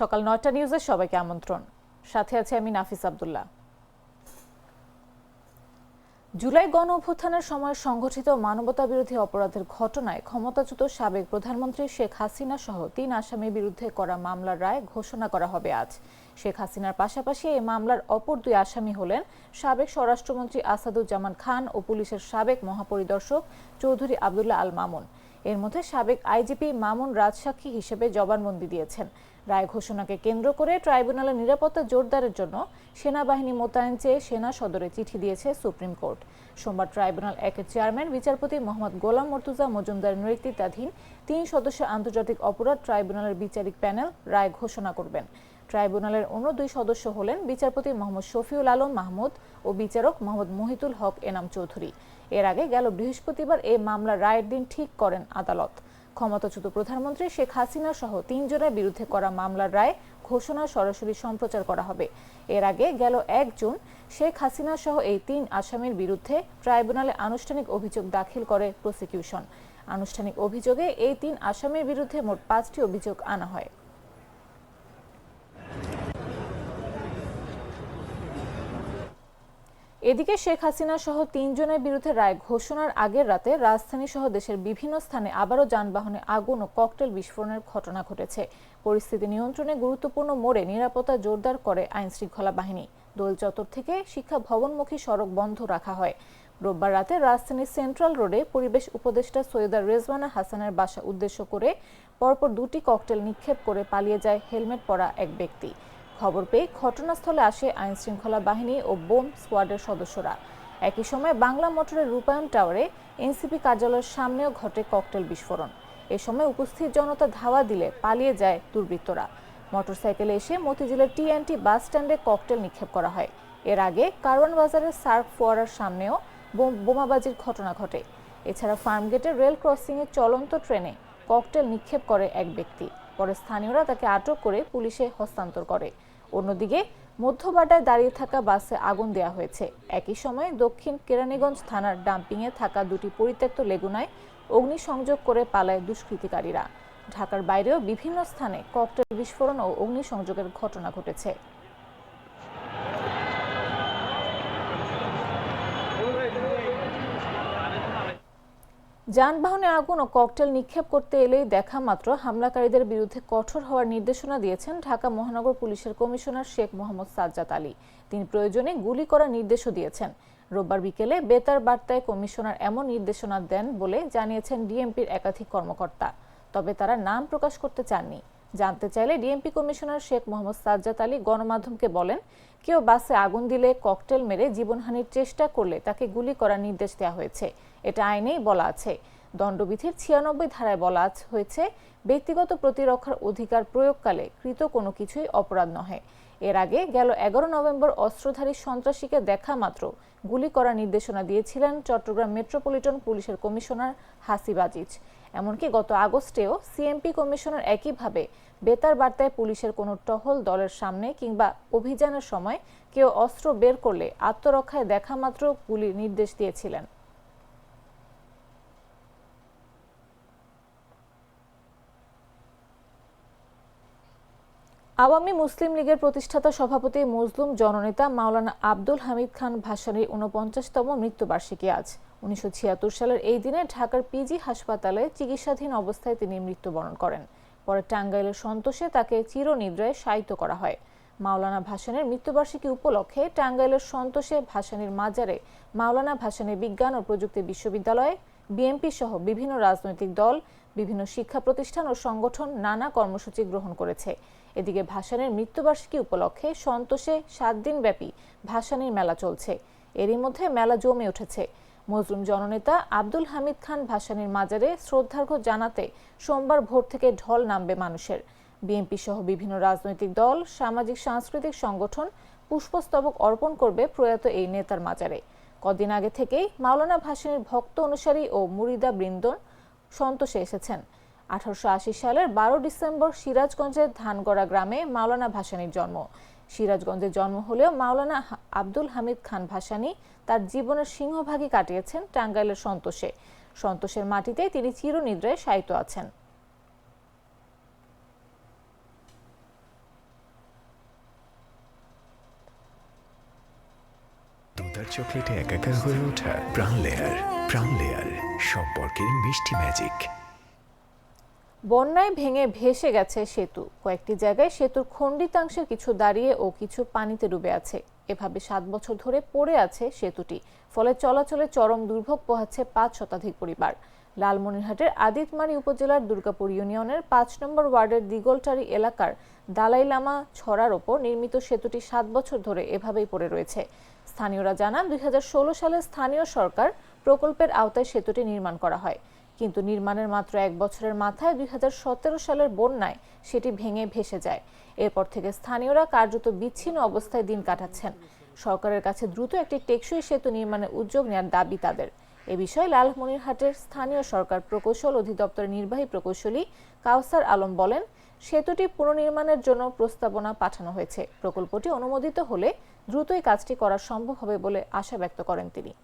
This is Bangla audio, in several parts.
সকাল নয়টা নিউজে সবাইকে আমন্ত্রণ। সাথে আছে আমি নাফিস আব্দুল্লাহ। জুলাই গণ অভ্যুত্থানের সময় সংঘটিত মানবতা বিরোধী অপরাধের ঘটনায় ক্ষমতাচ্যুত সাবেক প্রধানমন্ত্রী শেখ হাসিনা সহ তিন আসামির বিরুদ্ধে করা মামলার রায় ঘোষণা করা হবে আজ। শেখ হাসিনার পাশাপাশি এই মামলার অপর দুই আসামি হলেন সাবেক স্বরাষ্ট্রমন্ত্রী আসাদুজ্জামান খান ও পুলিশের সাবেক মহাপরিদর্শক চৌধুরী আবদুল্লাহ আল মামুন। এর মধ্যে সাবেক আইজিপি মামুন রাজসাক্ষী হিসেবে জবানবন্দি দিয়েছেন। রায় ঘোষণাকে কেন্দ্র করে ট্রাইব্যুনালের নিরাপত্তা জোরদারের জন্য সেনাবাহিনী মোতায়েন চেয়ে সেনা সদরে চিঠি দিয়েছে সুপ্রিম কোর্ট। সোমবার ট্রাইব্যুনাল একের চেয়ারম্যান, বিচারপতি মোহাম্মদ গোলাম মর্তুজা মজুমদার নেতৃত্বাধীন তিন সদস্য আন্তর্জাতিক অপরাধ ট্রাইব্যুনালের বিচারিক প্যানেল রায় ঘোষণা করবেন। ট্রাইব্যুনালের অন্য দুই সদস্য হলেন বিচারপতি মোহাম্মদ শফিউল আলম মাহমুদ ও বিচারক মোহাম্মদ মহিতুল হক এনাম চৌধুরী। এর আগে গেল বৃহস্পতিবার এই মামলার রায়ের দিন ঠিক করেন আদালত। ক্ষমতাচ্যুত প্রধানমন্ত্রী শেখ হাসিনা সহ তিনজনের বিরুদ্ধে করা মামলার রায় ঘোষণা সরাসরি সম্প্রচার করা হবে। এর আগে গেল এক জুন শেখ হাসিনা সহ এই তিন আসামির বিরুদ্ধে ট্রাইব্যুনালে আনুষ্ঠানিক অভিযোগ দাখিল করে প্রসিকিউশন। আনুষ্ঠানিক অভিযোগে এই তিন আসামির বিরুদ্ধে মোট পাঁচটি অভিযোগ আনা হয়। এদিকে শেখ হাসিনা সহ তিনজনের বিরুদ্ধে রায় ঘোষণার আগের রাতে রাজধানী সহ দেশের বিভিন্ন স্থানে আবারও যানবাহনে আগুন ও ককটেল বিস্ফোরণের ঘটনা ঘটেছে। পরিস্থিতি নিয়ন্ত্রণে গুরুত্বপূর্ণ মোড়ে নিরাপত্তা জোরদার করে আইন শৃঙ্খলা বাহিনী। দোল চত্বর থেকে শিক্ষা ভবনমুখী সড়ক বন্ধ রাখা হয়। রোববার রাতে রাজধানীর সেন্ট্রাল রোডে পরিবেশ উপদেষ্টা সৈয়দা রেজওয়ানা হাসানের বাসা উদ্দেশ্য করে পরপর দুটি ককটেল নিক্ষেপ করে পালিয়ে যায় হেলমেট পরা এক ব্যক্তি। খবর পেয়ে ঘটনাস্থলে আসে আইন শৃঙ্খলা বাহিনী ও বোম স্কোয়াডের সদস্যরা। একই সময় বাংলা মোটরের রূপায়ণ টাওয়ারে এনসিপি কার্যালয়ের সামনেও ঘটে ককটেল বিস্ফোরণ। এ সময় উপস্থিত জনতা ধাওয়া দিলে পালিয়ে যায় দুর্বৃত্তরা। মোটরসাইকেলে এসে মতিঝিলের টিএনটি বাস স্ট্যান্ডে ককটেল নিক্ষেপ করা হয়। এর আগে কারওয়ান বাজারের সার্ক ফোয়ারার সামনেও বোমাবাজির ঘটনা ঘটে। এছাড়া ফার্মগেটের রেল ক্রসিংয়ে চলন্ত ট্রেনে ককটেল নিক্ষেপ করে এক ব্যক্তি। পরে স্থানীয়রা তাকে আটক করে পুলিশে হস্তান্তর করে। অন্যদিকে মধ্যবাটায় দাঁড়িয়ে থাকা বাসে আগুন দেয়া হয়েছে। একই সময়ে দক্ষিণ কেরানীগঞ্জ থানার ডাম্পিংয়ে থাকা দুটি পরিত্যক্ত লেগুনায় অগ্নিসংযোগ করে পালায় দুষ্কৃতিকারীরা। ঢাকার বাইরেও বিভিন্ন স্থানে ককটেল বিস্ফোরণ ও অগ্নিসংযোগের ঘটনা ঘটেছে। যানবাহনে আগুন ও ককটেল নিক্ষেপ করতে এলেই দেখা মাত্র হামলাকারীদের বিরুদ্ধে কঠোর হওয়ার নির্দেশনা দিয়েছেন ঢাকা মহানগর পুলিশের কমিশনার শেখ মোহাম্মদ সাজ্জাদ আলী। তিনি প্রয়োজনে গুলি করার নির্দেশও দিয়েছেন। রোববার বিকেলে বেতার বার্তায় কমিশনার এমন নির্দেশনা দেন বলে জানিয়েছেন ডিএমপির একাধিক কর্মকর্তা। তবে তারা নাম প্রকাশ করতে চাননি। জানতে চাইলে ডিএমপি কমিশনার শেখ মোহাম্মদ সাজ্জাদ আলী গণমাধ্যমকে বলেন, কেউ বাসে আগুন দিলে ককটেল মেরে জীবনহানির চেষ্টা করলে তাকে গুলি করার নির্দেশ দেওয়া হয়েছে। এটা আইনেই বলা আছে। দণ্ডবিধির ছিয়ানব্বই ধারায় বলা হয়েছে, ব্যক্তিগত প্রতিরক্ষার অধিকার প্রয়োগকালে কৃত কোনো কিছুই অপরাধ নহে। এর আগে গেল এগারো নভেম্বর অস্ত্রধারী সন্ত্রাসীকে দেখা মাত্র গুলি করার নির্দেশনা দিয়েছিলেন চট্টগ্রাম মেট্রোপলিটন পুলিশের কমিশনার হাসিব আজিজ। এমনকি গত আগস্টেও সিএমপি কমিশনার একইভাবে বেতার বার্তায় পুলিশের কোনো টহল দলের সামনে কিংবা অভিযানের সময় কেউ অস্ত্র বের করলে আত্মরক্ষায় দেখা মাত্র গুলির নির্দেশ দিয়েছিলেন। আওয়ামী মুসলিম লীগের প্রতিষ্ঠাতা সভাপতি মজলুম জননেতা মাওলানা আব্দুল হামিদ খান ভাসানির উনপঞ্চাশতম মৃত্যুবার্ষিকী আজ। উনিশশো ছিয়াত্তর সালের এই দিনে ঢাকার পিজি হাসপাতালে চিকিৎসাধীন অবস্থায় তিনি মৃত্যুবরণ করেন। পরে টাঙ্গাইলের সন্তোষে তাকে চিরনিদ্রায় শায়িত করা হয়। মাওলানা ভাসানের মৃত্যুবার্ষিকী উপলক্ষে টাঙ্গাইলের সন্তোষে ভাসানির মাজারে মাওলানা ভাসানী বিজ্ঞান ও প্রযুক্তি বিশ্ববিদ্যালয়ে বিএনপি সহ বিভিন্ন রাজনৈতিক দল, বিভিন্ন শিক্ষা প্রতিষ্ঠান ও সংগঠন নানা কর্মসূচি গ্রহণ করেছে। এদিকে ভাসানের মৃত্যুবার্ষিকী উপলক্ষে সন্তোষে সাত দিনব্যাপী ভাসানির মেলা চলছে। এরই মধ্যে মেলা জমে উঠেছে। মজলুম জননেতা আব্দুল হামিদ খান ভাসানির মাজারে শ্রদ্ধার্ঘ্য জানাতে সোমবার ভোর থেকে ঢল নামবে মানুষের। বিএনপি সহ বিভিন্ন রাজনৈতিক দল, সামাজিক, সাংস্কৃতিক সংগঠন পুষ্পস্তবক অর্পণ করবে প্রয়াত এই নেতার মাজারে। কদিন আগে থেকেই মাওলানা ভাসানির ভক্ত অনুসারী ও মুরিদা বৃন্দন সন্তোষে এসেছেন। আঠারোশো আশি সালের বারো ডিসেম্বর সিরাজগঞ্জের ধানগড়া গ্রামে মাওলানা ভাসানীর জন্ম। সিরাজগঞ্জে জন্ম হলেও মাওলানা আব্দুল হামিদ খান ভাসানি তার জীবনের সিংহভাগই কাটিয়েছেন টাঙ্গাইলের সন্তোষে। সন্তোষের মাটিতে তিনি চিরনিদ্রায় শায়িত আছেন। চকলেটে একাকার হয়ে ওঠা প্রাণ লেয়ার প্রাণ লেয়ার সম্পর্কের মিষ্টি ম্যাজিক বন্যায় ভেঙে ভেসে গেছে সেতু। কয়েকটি জায়গায় সেতুর খণ্ডিতাংশের কিছু দাঁড়িয়ে ও কিছু পানিতে ডুবে আছে। এভাবে সাত বছর ধরে পড়ে আছে সেতুটি। ফলে চলাচলে চরম দুর্ভোগ পোহাচ্ছে পাঁচ শতাধিক পরিবার। লালমনিরহাটের আদিতমারি উপজেলার দুর্গাপুর ইউনিয়নের পাঁচ নম্বর ওয়ার্ডের দিগলটারি এলাকার দালাই লামা ছড়ার ওপর নির্মিত সেতুটি সাত বছর ধরে এভাবেই পড়ে রয়েছে। স্থানীয়রা জানান, দুই সালে স্থানীয় সরকার প্রকল্পের আওতায় সেতুটি নির্মাণ করা হয়। কিন্তু নির্মাণের মাত্র এক বছরের মাথায় দুই সালের বন্যায় সেটি ভেঙে ভেসে যায়। এরপর থেকে স্থানীয়রা কার্যত বিচ্ছিন্ন অবস্থায় দিন কাটাচ্ছেন। সরকারের কাছে দ্রুত একটি টেকসই সেতু নির্মাণের উদ্যোগ নেওয়ার দাবি তাদের। এ বিষয়ে লালমনিরহাটের স্থানীয় সরকার প্রকৌশল অধিদপ্তরের নির্বাহী প্রকৌশলী কাউসার আলম বলেন সেতুটি পুনর্নির্মাণের জন্য প্রস্তাবনা পাঠানো হয়েছে। প্রকল্পটি অনুমোদিত হলে দ্রুতই কাজটি করা সম্ভব হবে বলে আশা ব্যক্ত করেন তিনি।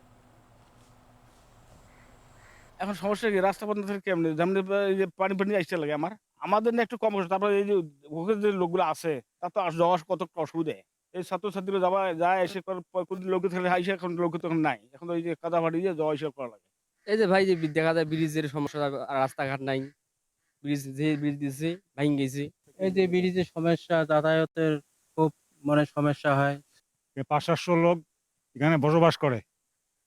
এখন সমস্যা কি? রাস্তা বন্ধ থাকে কেমনি? যেমন এই যে পানি পানি আসতে লাগে আমার। আমাদের না একটু কম কষ্ট তারপরে এই যে ওখানে যে লোকগুলো আছে তার তো আস- যাওয়া কত অসুবিধে। এই ছাত্রছাত্রীরা যাওয়া যায় এসে করে প- কোন লোক থাকলে আইসে এখন লোক তখন নাই। এখন ওই যে কাদা ফাটি দিয়ে যাওয়া এসে করা লাগে। এই যে ভাই যে দেখা যায় ব্রিজের সমস্যা রাস্তাঘাট নাই। ব্রিজ যে ব্রিজ দিছে ভাঙ গেছে। এই যে ব্রিজের সমস্যা যাতায়াতের খুব মানে সমস্যা হয়। এ পাঁচ সাতশো লোক এখানে বসবাস করে।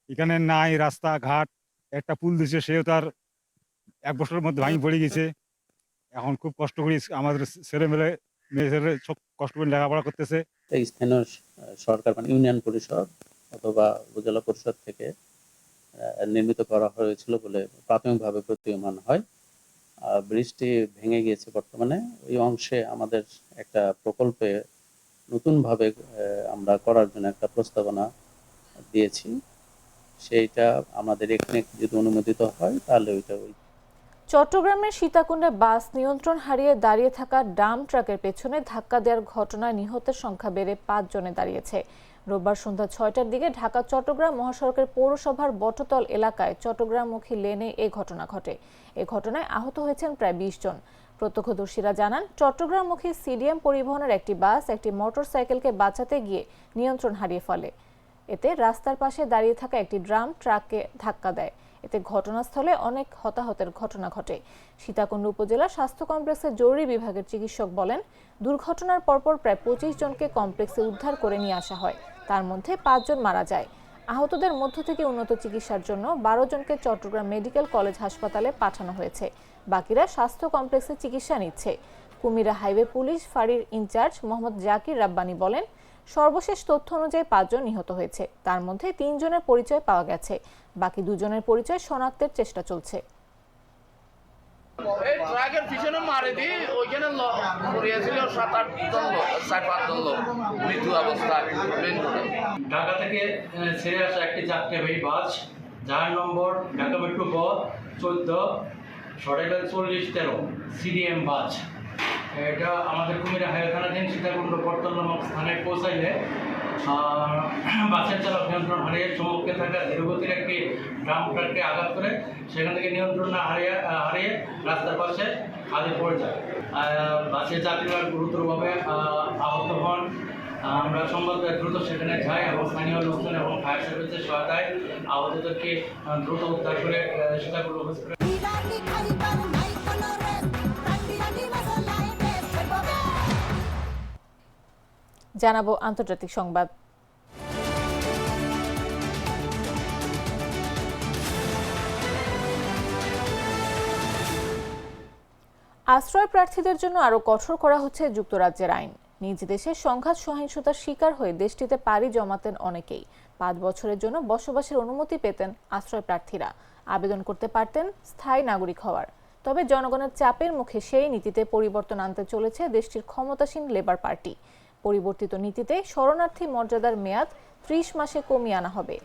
এখানে নাই রাস্তাঘাট একটা পুল দিছে সেও তার এক বছরের মধ্যে ভাঙি পড়ে গেছে। এখন খুব কষ্ট করি আমাদের ছেলে মেলে মেয়ে ছেলে সব কষ্ট করে লেখাপড়া করতেছে। এই স্থানীয় সরকার মানে ইউনিয়ন পরিষদ অথবা উপজেলা পরিষদ থেকে নির্মিত করা হয়েছিল বলে প্রাথমিকভাবে প্রতীয়মান হয়। ব্রিজটি ভেঙে গিয়েছে বর্তমানে। ওই অংশে আমাদের একটা প্রকল্পে নতুনভাবে আমরা করার জন্য একটা প্রস্তাবনা দিয়েছি। সেইটা আমাদের এখানে যদি অনুমোদিত হয়, তাহলে ওইটা ওই চট্টগ্রামের সীতাকুণ্ডে বাস নিয়ন্ত্রণ হারিয়ে দাঁড়িয়ে থাকা ডাম ট্রাকের পেছনে ধাক্কা দেওয়ার ঘটনায় নিহতের সংখ্যা বেড়ে পাঁচ জনে দাঁড়িয়েছে। রোববার সন্ধ্যা ছয়টার দিকে ঢাকা, চট্টগ্রাম মহাসড়কের পৌরসভার বটতল এলাকায় চট্টগ্রামমুখী লেনে এ ঘটনা ঘটে। এ ঘটনায় আহত হয়েছেন প্রায় বিশ জন। প্রত্যক্ষদর্শীরা জানান, চট্টগ্রামমুখী সিডিএম পরিবহনের একটি বাস একটি মোটরসাইকেলকে বাঁচাতে গিয়ে নিয়ন্ত্রণ হারিয়ে ফেলে। এতে রাস্তার পাশে দাঁড়িয়ে থাকা একটি ড্রাম ট্রাককে ধাক্কা দেয়। এতে ঘটনাস্থলে অনেক হতাহতের ঘটনা ঘটে। সীতাকুণ্ড উপজেলা স্বাস্থ্য কমপ্লেক্সের জরুরি বিভাগের চিকিৎসক বলেন, দুর্ঘটনার পরপর প্রায় পঁচিশ জনকে কমপ্লেক্সে উদ্ধার করে নিয়ে আসা হয়। তার মধ্যে পাঁচজন মারা যায়। আহতদের মধ্য থেকে উন্নত চিকিৎসার জন্য বারো জনকে চট্টগ্রাম মেডিকেল কলেজ হাসপাতালে পাঠানো হয়েছে। বাকিরা স্বাস্থ্য কমপ্লেক্সে চিকিৎসা নিচ্ছে। কুমিরা হাইওয়ে পুলিশ ফাঁড়ির ইনচার্জ মোহাম্মদ জাকির রাব্বানি বলেন, সর্বশেষ তথ্য অনুযায়ী পাঁচজন নিহত হয়েছে। তার মধ্যে তিনজনের পরিচয় পাওয়া গেছে। বাকি দুজনের পরিচয় শনাক্তের চেষ্টা চলছে। এই ট্রাকের পিছনে মারে দি, ওইখানে পড়িয়েছিল সাত, আট জন লোক পাঁচ জন লোক। মৃত্যু ঢাকা থেকে ছেড়ে আসা একটি যাত্রীবাহী বাস, যার নম্বর ঢাকা মেট্রো চোদ্দ সরাইল চল্লিশ, তেরো, সিডিএম বাস। এটা আমাদের কুমিরা হাইওয়ে থানাধীন সীতাকুণ্ড বর্তল নামক স্থানে পৌঁছাইলে বাসের চালক নিয়ন্ত্রণ হারিয়ে সম্মুখে থাকা ধীরগতির একটি ড্রাম ট্রাককে আঘাত করে সেখান থেকে নিয়ন্ত্রণ না হারিয়ে হারিয়ে রাস্তার পাশে খাদে পড়ে যায়। বাসের যাত্রীরা গুরুতরভাবে আহ, আহত হন। আমরা পেয়ে দ্রুত সেখানে যাই এবং স্থানীয় লোকজন এবং ফায়ার সার্ভিসের সহায়তায় আহতদেরকে দ্রুত উদ্ধার করে সীতাকুণ্ড হসপিটালে জানাব আন্তর্জাতিক সংবাদ। আশ্রয় প্রার্থীদের জন্য আরও কঠোর করা হচ্ছে যুক্তরাজ্যের আইন। নিজ দেশে সংঘাত সহিংসতার শিকার হয়ে দেশটিতে পাড়ি জমাতেন অনেকেই। পাঁচ বছরের জন্য বসবাসের অনুমতি পেতেন আশ্রয় প্রার্থীরা। আবেদন করতে পারতেন স্থায়ী নাগরিক হওয়ার। তবে জনগণের চাপের মুখে সেই নীতিতে পরিবর্তন আনতে চলেছে দেশটির ক্ষমতাসীন লেবার পার্টি। পরিবর্তিত নীতিতে শরণার্থী মর্যাদার মেয়াদ ত্রিশ মাসে কমিয়ে আনা হবে।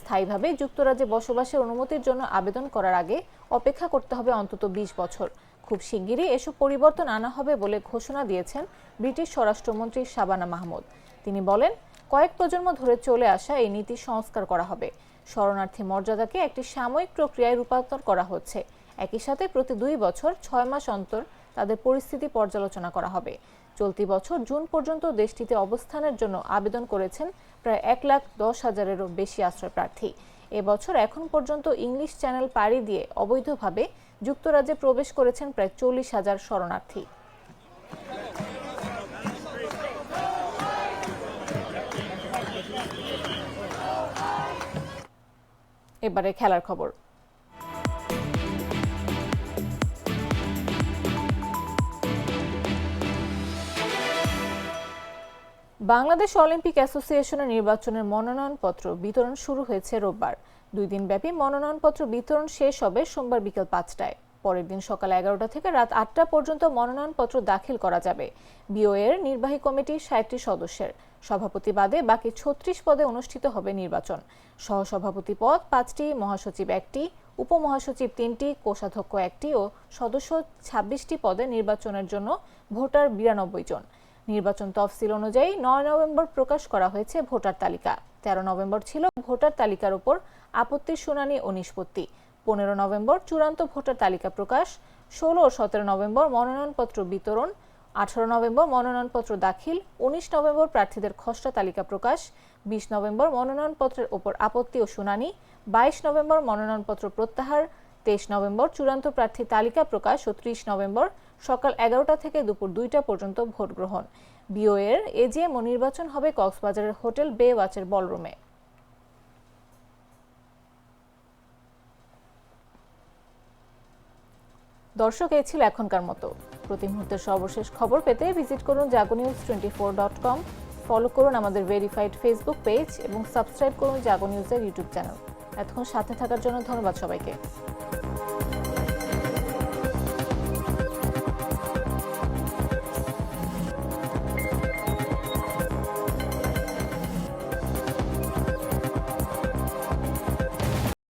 স্থায়ীভাবে যুক্তরাজ্যে বসবাসের অনুমতির জন্য আবেদন করার আগে অপেক্ষা করতে হবে অন্তত বিশ বছর। খুব শিগগিরই এসব পরিবর্তন আনা হবে বলে ঘোষণা দিয়েছেন ব্রিটিশ স্বরাষ্ট্রমন্ত্রী শাবানা মাহমুদ। তিনি বলেন, কয়েক প্রজন্ম ধরে চলে আসা এই নীতি সংস্কার করা হবে। শরণার্থী মর্যাদাকে একটি সাময়িক প্রক্রিয়ায় রূপান্তর করা হচ্ছে। একই সাথে প্রতি দুই বছর ছয় মাস অন্তর তাদের পরিস্থিতি পর্যালোচনা করা হবে। চলতি বছর জুন পর্যন্ত দেশটিতে অবস্থানের জন্য আবেদন করেছেন প্রায় এক লাখ দশ হাজারেরও বেশি আশ্রয় প্রার্থী এবছর এখন পর্যন্ত ইংলিশ চ্যানেল পাড়ি দিয়ে অবৈধভাবে যুক্তরাজ্যে প্রবেশ করেছেন প্রায় চল্লিশ হাজার শরণার্থী। এবারে খেলার খবর। বাংলাদেশ অলিম্পিক অ্যাসোসিয়েশনের নির্বাচনের মনোনয়নপত্র বিতরণ শুরু হয়েছে রোববার। দুই দিনব্যাপী মনোনয়নপত্র বিতরণ শেষ হবে সোমবার বিকেল পাঁচটায়। পরের দিন সকাল এগারোটা থেকে রাত আটটা পর্যন্ত মনোনয়নপত্র দাখিল করা যাবে। বিওএর নির্বাহী কমিটি ষাটটি সদস্যের। সভাপতি বাদে বাকি ছত্রিশ পদে অনুষ্ঠিত হবে নির্বাচন। সহসভাপতি পদ পাঁচটি, মহাসচিব একটি, উপমহাসচিব তিনটি, কোষাধ্যক্ষ একটি ও সদস্য ছাব্বিশটি পদে নির্বাচনের জন্য ভোটার বিরানব্বই জন। নির্বাচন তফসিল অনুযায়ী নয় নভেম্বর প্রকাশ করা হয়েছে ভোটার তালিকা। তেরো নভেম্বর ছিল ভোটার তালিকার উপর আপত্তির শুনানি ও নিষ্পত্তি। পনেরো নভেম্বর চূড়ান্ত ভোটার তালিকা প্রকাশ, ষোলো ও সতেরো নভেম্বর মনোনয়নপত্র বিতরণ, আঠারো নভেম্বর মনোনয়নপত্র দাখিল, উনিশ নভেম্বর প্রার্থীদের খসড়া তালিকা প্রকাশ, বিশ নভেম্বর মনোনয়নপত্রের ওপর আপত্তি ও শুনানি, বাইশ নভেম্বর মনোনয়নপত্র প্রত্যাহার, তেইশ নভেম্বর চূড়ান্ত প্রার্থী তালিকা প্রকাশ ও ত্রিশ নভেম্বর সকাল এগারোটা থেকে দুপুর দুইটা পর্যন্ত ভোট গ্রহণ। বিওএর এজিএম ও নির্বাচন হবে কক্সবাজারের হোটেল বে ওয়াচের বলরুমে। দর্শক এই ছিল এখনকার মতো। প্রতি মুহূর্তের সর্বশেষ খবর পেতে ভিজিট করুন Jago News twenty four dot com. Follow করুন আমাদের ভেরিফাইড ফেসবুক পেজ এবং সাবস্ক্রাইব করুন জাগো নিউজের ইউটিউব চ্যানেল। এতক্ষণ সাথে থাকার জন্য ধন্যবাদ সবাইকে।